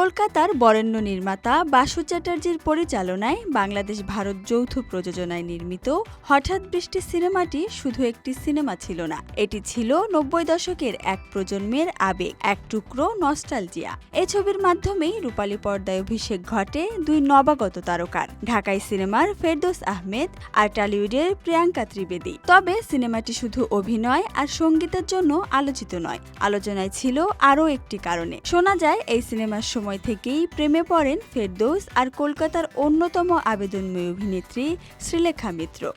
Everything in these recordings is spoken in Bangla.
কলকাতার বরেণ্য নির্মাতা বাসু চ্যাটার্জির পরিচালনায় বাংলাদেশ ভারত যৌথ প্রযোজনায় নির্মিত হঠাৎ বৃষ্টি সিনেমাটি শুধু একটি সিনেমা ছিল না, এটি ছিল নব্বই দশকের এক প্রজন্মের আবেগ, এক টুকরো নস্টালজিয়া। এ ছবির মাধ্যমেই রূপালী পর্দায় অভিষেক ঘটে দুই নবাগত তারকার ঢাকাই সিনেমার ফেরদৌস আহমেদ আর টলিউডের প্রিয়াঙ্কা ত্রিবেদী। তবে সিনেমাটি শুধু অভিনয় আর সঙ্গীতের জন্য আলোচিত নয়, আলোচনায় ছিল আরও একটি কারণে। শোনা যায়, এই সিনেমার সময় থেকেই প্রেমে পড়েন ফেরদৌস আর কলকাতার অন্যতম আবেদনময় অভিনেত্রী শ্রীলেখা মিত্র।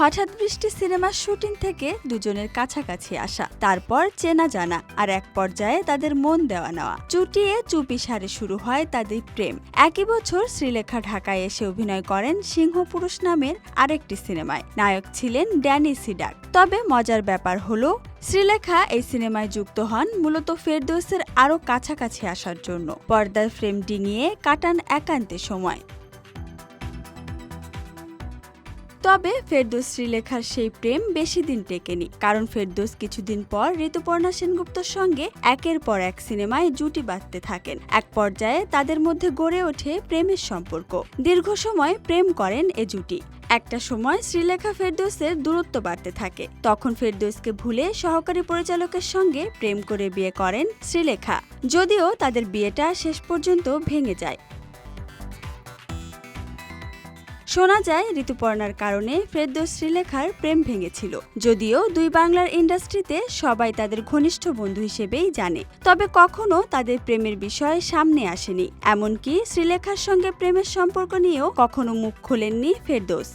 হঠাৎ বৃষ্টি সিনেমার শুটিং থেকে দুজনের কাছাকাছি আসা, তারপর চেনা জানা আর এক পর্যায়ে তাদের মন দেওয়া নেওয়া। চুটিয়ে চুপি সারে শুরু হয় তাদের প্রেম। একই বছর শ্রীলেখা ঢাকায় এসে অভিনয় করেন সিংহ পুরুষ নামের আরেকটি সিনেমায়। নায়ক ছিলেন ড্যানি সিডাক। তবে মজার ব্যাপার হলো, শ্রীলেখা এই সিনেমায় যুক্ত হন মূলত ফেরদৌসের আরও কাছাকাছি আসার জন্য। পর্দার ফ্রেম ডিঙিয়ে কাটান একান্তে সময়। তবে ফেরদৌস শ্রীলেখার সেই প্রেম বেশি দিন টেকেনি, কারণ ফেরদৌস কিছুদিন পর ঋতুপর্ণা সেনগুপ্তর সঙ্গে একের পর এক সিনেমায় জুটি বাঁধতে থাকেন। এক পর্যায়ে তাদের মধ্যে গড়ে ওঠে প্রেমের সম্পর্ক। দীর্ঘ সময় প্রেম করেন এ জুটি। একটা সময় শ্রীলেখা ফেরদৌসের দূরত্ব বাড়তে থাকে। তখন ফেরদৌসকে ভুলে সহকারী পরিচালকের সঙ্গে প্রেম করে বিয়ে করেন শ্রীলেখা। যদিও তাদের বিয়েটা শেষ পর্যন্ত ভেঙে যায়। শোনা যায় ঋতুপর্ণার কারণে ফেরদৌস শ্রীলেখার প্রেম ভেঙেছিল। যদিও দুই বাংলার ইন্ডাস্ট্রিতে সবাই তাদের ঘনিষ্ঠ বন্ধু হিসেবেই জানে। তবে কখনো তাদের প্রেমের বিষয় সামনে আসেনি। এমনকি শ্রীলেখার সঙ্গে প্রেমের সম্পর্ক নিয়েও কখনো মুখ খোলেননি ফেরদৌস।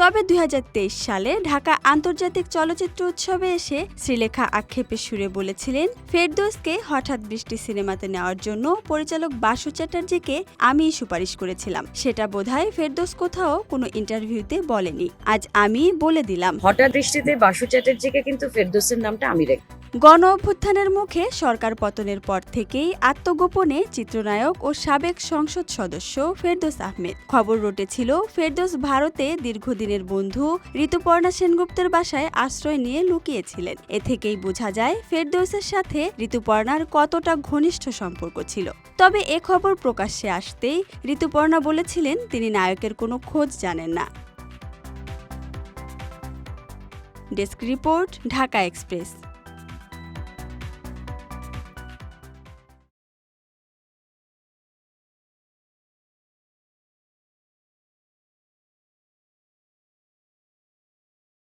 তবে দুই হাজার তেইশ সালে ঢাকা আন্তর্জাতিক চলচ্চিত্র উৎসবে এসে শ্রীলেখা আক্ষেপে সুরে বলেছিলেন, ফেরদোসকে হঠাৎ বৃষ্টি সিনেমাতে নেওয়ার জন্য পরিচালক বাসু চ্যাটার্জিকে আমি সুপারিশ করেছিলাম। সেটা বোধহয় ফেরদোস কোথাও কোনো ইন্টারভিউতে বলেনি। আজ আমি বলে দিলাম। হঠাৎ দৃষ্টিতে বাসু চ্যাটার্জিকে কিন্তু ফেরদোসের নামটা আমি রেখে গণ অভ্যুত্থানের মুখে সরকার পতনের পর থেকেই আত্মগোপনে চিত্রনায়ক ও সাবেক সংসদ সদস্য ফেরদৌস আহমেদ। খবর রটেছিল ফেরদৌস ভারতে দীর্ঘদিনের বন্ধু ঋতুপর্ণা সেনগুপ্তের বাসায় আশ্রয় নিয়ে লুকিয়েছিলেন। এ থেকেই বোঝা যায় ফেরদৌসের সাথে ঋতুপর্ণার কতটা ঘনিষ্ঠ সম্পর্ক ছিল। তবে এ খবর প্রকাশ্যে আসতেই ঋতুপর্ণা বলেছিলেন, তিনি নায়কের কোনো খোঁজ জানেন না। Desk report, Dhaka express.